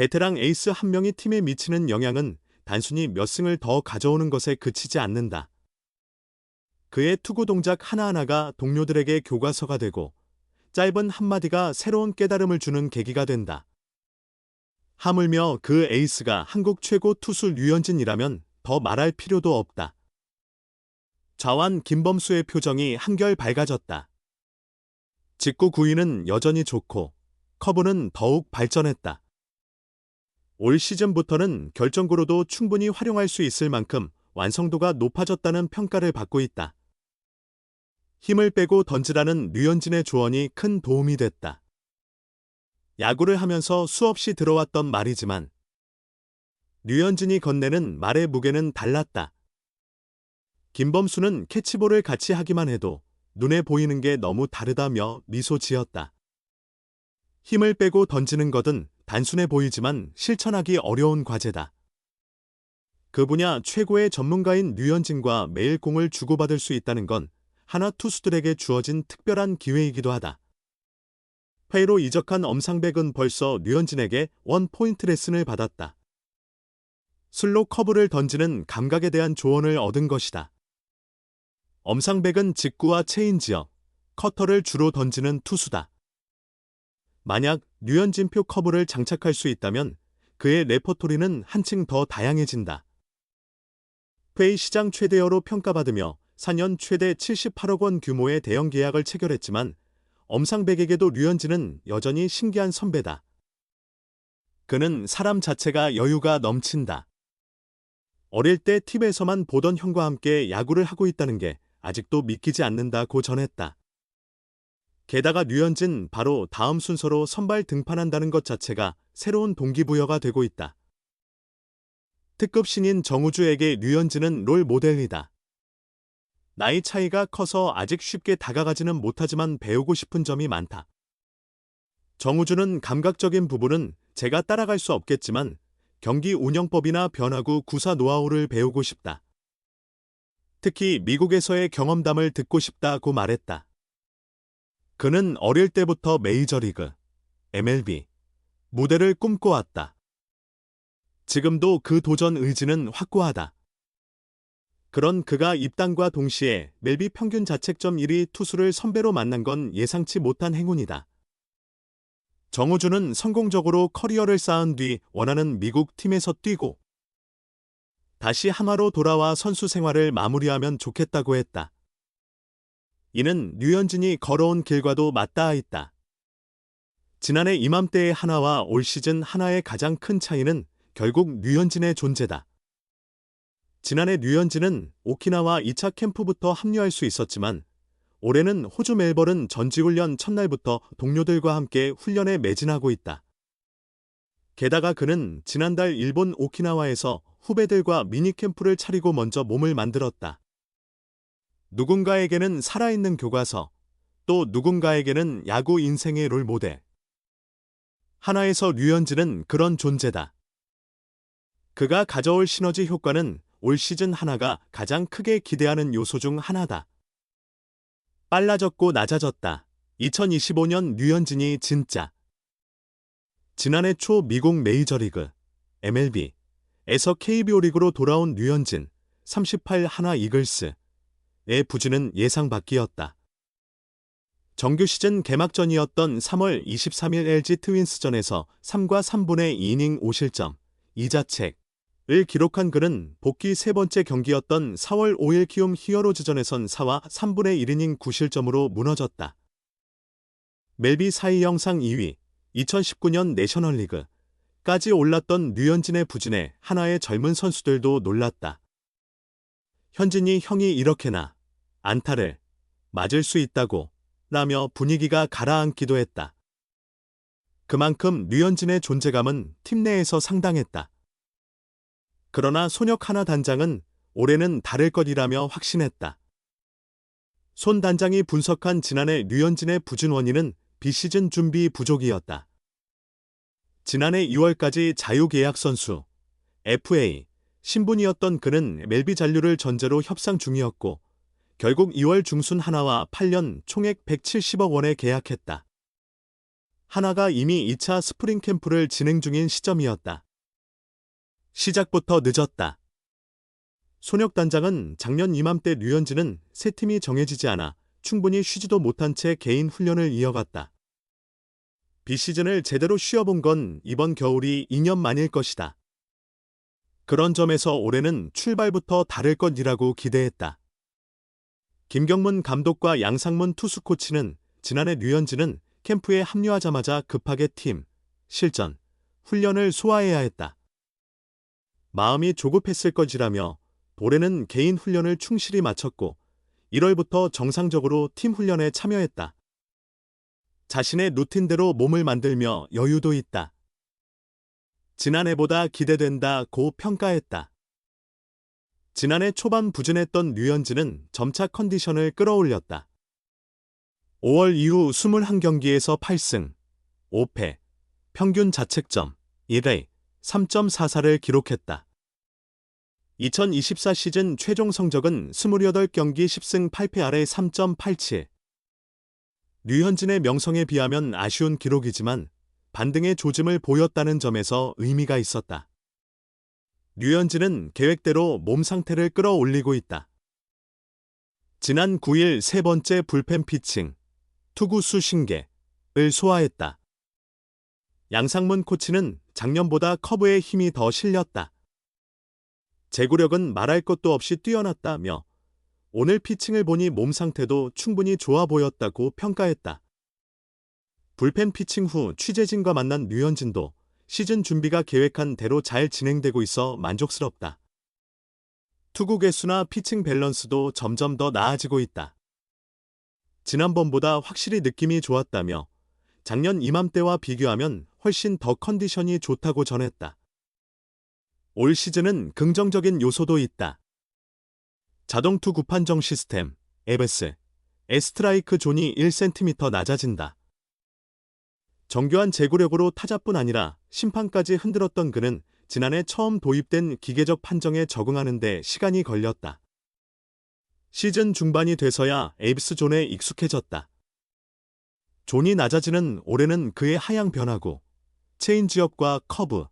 베테랑 에이스 한 명이 팀에 미치는 영향은 단순히 몇 승을 더 가져오는 것에 그치지 않는다. 그의 투구 동작 하나하나가 동료들에게 교과서가 되고 짧은 한마디가 새로운 깨달음을 주는 계기가 된다. 하물며 그 에이스가 한국 최고 투수 류현진이라면 더 말할 필요도 없다. 좌완 김범수의 표정이 한결 밝아졌다. 직구 구위는 여전히 좋고 커브는 더욱 발전했다. 올 시즌부터는 결정구로도 충분히 활용할 수 있을 만큼 완성도가 높아졌다는 평가를 받고 있다. 힘을 빼고 던지라는 류현진의 조언이 큰 도움이 됐다. 야구를 하면서 수없이 들어왔던 말이지만 류현진이 건네는 말의 무게는 달랐다. 김범수는 캐치볼을 같이 하기만 해도 눈에 보이는 게 너무 다르다며 미소 지었다. 힘을 빼고 던지는 것은 단순해 보이지만 실천하기 어려운 과제다. 그 분야 최고의 전문가인 류현진과 매일 공을 주고받을 수 있다는 건 하나 투수들에게 주어진 특별한 기회이기도 하다. 회의로 이적한 엄상백은 벌써 류현진에게 원 포인트 레슨을 받았다. 슬로 커브를 던지는 감각에 대한 조언을 얻은 것이다. 엄상백은 직구와 체인지업, 커터를 주로 던지는 투수다. 만약 류현진표 커브를 장착할 수 있다면 그의 레퍼토리는 한층 더 다양해진다. 페이 시장 최대어로 평가받으며 4년 최대 78억 원 규모의 대형 계약을 체결했지만 엄상백에게도 류현진은 여전히 신기한 선배다. 그는 사람 자체가 여유가 넘친다. 어릴 때 TV에서만 보던 형과 함께 야구를 하고 있다는 게 아직도 믿기지 않는다고 전했다. 게다가 류현진 바로 다음 순서로 선발 등판한다는 것 자체가 새로운 동기부여가 되고 있다. 특급 신인 정우주에게 류현진은 롤 모델이다. 나이 차이가 커서 아직 쉽게 다가가지는 못하지만 배우고 싶은 점이 많다. 정우주는 감각적인 부분은 제가 따라갈 수 없겠지만 경기 운영법이나 변화구 구사 노하우를 배우고 싶다. 특히 미국에서의 경험담을 듣고 싶다고 말했다. 그는 어릴 때부터 메이저리그, MLB, 무대를 꿈꿔왔다. 지금도 그 도전 의지는 확고하다. 그런 그가 입단과 동시에 멜비 평균 자책점 1위 투수를 선배로 만난 건 예상치 못한 행운이다. 정우주는 성공적으로 커리어를 쌓은 뒤 원하는 미국 팀에서 뛰고 다시 하마로 돌아와 선수 생활을 마무리하면 좋겠다고 했다. 이는 류현진이 걸어온 길과도 맞닿아 있다. 지난해 이맘때의 하나와 올 시즌 하나의 가장 큰 차이는 결국 류현진의 존재다. 지난해 류현진은 오키나와 2차 캠프부터 합류할 수 있었지만 올해는 호주 멜버른 전지훈련 첫날부터 동료들과 함께 훈련에 매진하고 있다. 게다가 그는 지난달 일본 오키나와에서 후배들과 미니캠프를 차리고 먼저 몸을 만들었다. 누군가에게는 살아있는 교과서, 또 누군가에게는 야구 인생의 롤 모델. 하나에서 류현진은 그런 존재다. 그가 가져올 시너지 효과는 올 시즌 하나가 가장 크게 기대하는 요소 중 하나다. 빨라졌고 낮아졌다. 2025년 류현진이 진짜. 지난해 초 미국 메이저리그, MLB, 에서 KBO 리그로 돌아온 류현진, 38 하나 이글스 의 부진은 예상 밖이었다. 정규 시즌 개막전이었던 3월 23일 LG 트윈스전에서 3과 3분의 2이닝 5실점, 2자책을 기록한 그는 복귀 세 번째 경기였던 4월 5일 키움 히어로즈전에선 4와 3분의 1이닝 9실점으로 무너졌다. 멜비 사이 영상 2위, 2019년 내셔널리그, 까지 올랐던 류현진의 부진에 하나의 젊은 선수들도 놀랐다. 현진이 형이 이렇게나 안타를 맞을 수 있다고 라며 분위기가 가라앉기도 했다. 그만큼 류현진의 존재감은 팀 내에서 상당했다. 그러나 손혁 하나 단장은 올해는 다를 것이라며 확신했다. 손 단장이 분석한 지난해 류현진의 부진 원인은 비시즌 준비 부족이었다. 지난해 2월까지 자유계약 선수 FA 신분이었던 그는 멜비 잔류를 전제로 협상 중이었고 결국 2월 중순 하나와 8년 총액 170억 원에 계약했다. 하나가 이미 2차 스프링 캠프를 진행 중인 시점이었다. 시작부터 늦었다. 손혁 단장은 작년 이맘때 류현진은 새 팀이 정해지지 않아 충분히 쉬지도 못한 채 개인 훈련을 이어갔다. 비시즌을 제대로 쉬어본 건 이번 겨울이 2년 만일 것이다. 그런 점에서 올해는 출발부터 다를 것이라고 기대했다. 김경문 감독과 양상문 투수 코치는 지난해 류현진은 캠프에 합류하자마자 급하게 팀, 실전, 훈련을 소화해야 했다. 마음이 조급했을 것이라며 올해는 개인 훈련을 충실히 마쳤고 1월부터 정상적으로 팀 훈련에 참여했다. 자신의 루틴대로 몸을 만들며 여유도 있다. 지난해보다 기대된다 고 평가했다. 지난해 초반 부진했던 류현진은 점차 컨디션을 끌어올렸다. 5월 이후 21경기에서 8승, 5패, 평균 자책점 1회, 3.44를 기록했다. 2024 시즌 최종 성적은 28경기 10승 8패 아래 3.87. 류현진의 명성에 비하면 아쉬운 기록이지만 반등의 조짐을 보였다는 점에서 의미가 있었다. 류현진은 계획대로 몸 상태를 끌어올리고 있다. 지난 9일 세 번째 불펜 피칭, 투구수 신계를 소화했다. 양상문 코치는 작년보다 커브에 힘이 더 실렸다. 제구력은 말할 것도 없이 뛰어났다며 오늘 피칭을 보니 몸 상태도 충분히 좋아 보였다고 평가했다. 불펜 피칭 후 취재진과 만난 류현진도 시즌 준비가 계획한 대로 잘 진행되고 있어 만족스럽다. 투구 개수나 피칭 밸런스도 점점 더 나아지고 있다. 지난번보다 확실히 느낌이 좋았다며 작년 이맘때와 비교하면 훨씬 더 컨디션이 좋다고 전했다. 올 시즌은 긍정적인 요소도 있다. 자동 투 구 판정 시스템, 에베스, 에스트라이크 존이 1cm 낮아진다. 정교한 제구력으로 타자뿐 아니라 심판까지 흔들었던 그는 지난해 처음 도입된 기계적 판정에 적응하는 데 시간이 걸렸다. 시즌 중반이 돼서야 에이브스 존에 익숙해졌다. 존이 낮아지는 올해는 그의 하향 변화고 체인지업과 커브,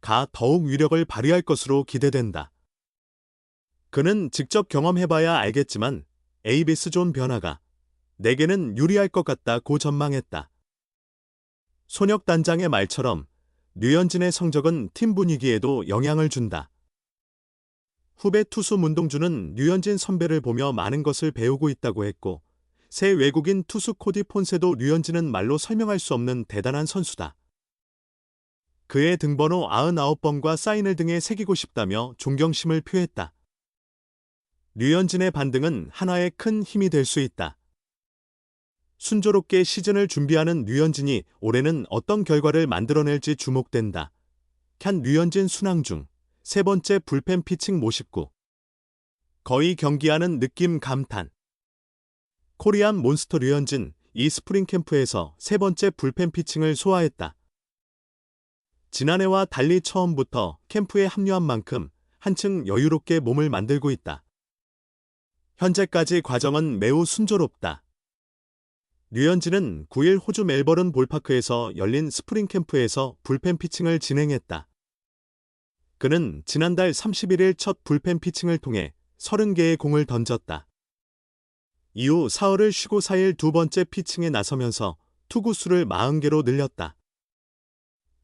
가 더욱 위력을 발휘할 것으로 기대된다. 그는 직접 경험해봐야 알겠지만 에이비스 존 변화가 내게는 유리할 것 같다고 전망했다. 손혁 단장의 말처럼 류현진의 성적은 팀 분위기에도 영향을 준다. 후배 투수 문동주는 류현진 선배를 보며 많은 것을 배우고 있다고 했고 새 외국인 투수 코디 폰세도 류현진은 말로 설명할 수 없는 대단한 선수다. 그의 등번호 99번과 사인을 등에 새기고 싶다며 존경심을 표했다. 류현진의 반등은 하나의 큰 힘이 될 수 있다. 순조롭게 시즌을 준비하는 류현진이 올해는 어떤 결과를 만들어낼지 주목된다. 캔 류현진 순항 중 세 번째 불펜 피칭 모십구. 거의 경기하는 느낌 감탄. 코리안 몬스터 류현진 이 스프링 캠프에서 세 번째 불펜 피칭을 소화했다. 지난해와 달리 처음부터 캠프에 합류한 만큼 한층 여유롭게 몸을 만들고 있다. 현재까지 과정은 매우 순조롭다. 류현진은 9일 호주 멜버른 볼파크에서 열린 스프링 캠프에서 불펜 피칭을 진행했다. 그는 지난달 31일 첫 불펜 피칭을 통해 30개의 공을 던졌다. 이후 사흘을 쉬고 4일 두 번째 피칭에 나서면서 투구 수를 40개로 늘렸다.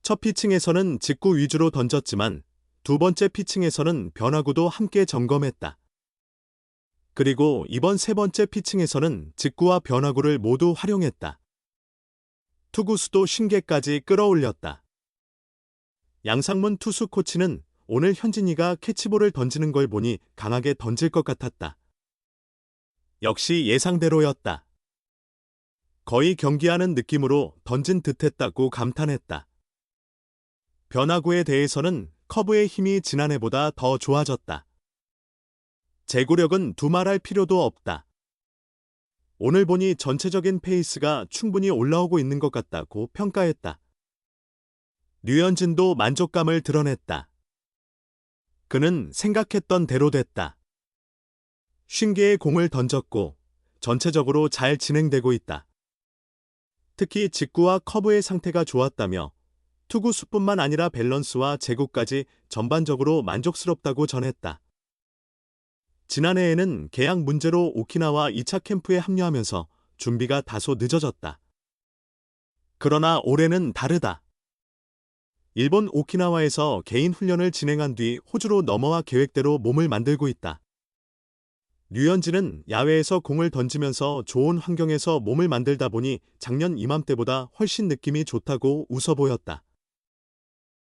첫 피칭에서는 직구 위주로 던졌지만 두 번째 피칭에서는 변화구도 함께 점검했다. 그리고 이번 세 번째 피칭에서는 직구와 변화구를 모두 활용했다. 투구수도 신계까지 끌어올렸다. 양상문 투수 코치는 오늘 현진이가 캐치볼을 던지는 걸 보니 강하게 던질 것 같았다. 역시 예상대로였다. 거의 경기하는 느낌으로 던진 듯했다고 감탄했다. 변화구에 대해서는 커브의 힘이 지난해보다 더 좋아졌다. 제구력은 두말할 필요도 없다. 오늘 보니 전체적인 페이스가 충분히 올라오고 있는 것 같다고 평가했다. 류현진도 만족감을 드러냈다. 그는 생각했던 대로 됐다. 쉰 개의 공을 던졌고 전체적으로 잘 진행되고 있다. 특히 직구와 커브의 상태가 좋았다며 투구 수뿐만 아니라 밸런스와 제구까지 전반적으로 만족스럽다고 전했다. 지난해에는 계약 문제로 오키나와 2차 캠프에 합류하면서 준비가 다소 늦어졌다. 그러나 올해는 다르다. 일본 오키나와에서 개인 훈련을 진행한 뒤 호주로 넘어와 계획대로 몸을 만들고 있다. 류현진은 야외에서 공을 던지면서 좋은 환경에서 몸을 만들다 보니 작년 이맘때보다 훨씬 느낌이 좋다고 웃어 보였다.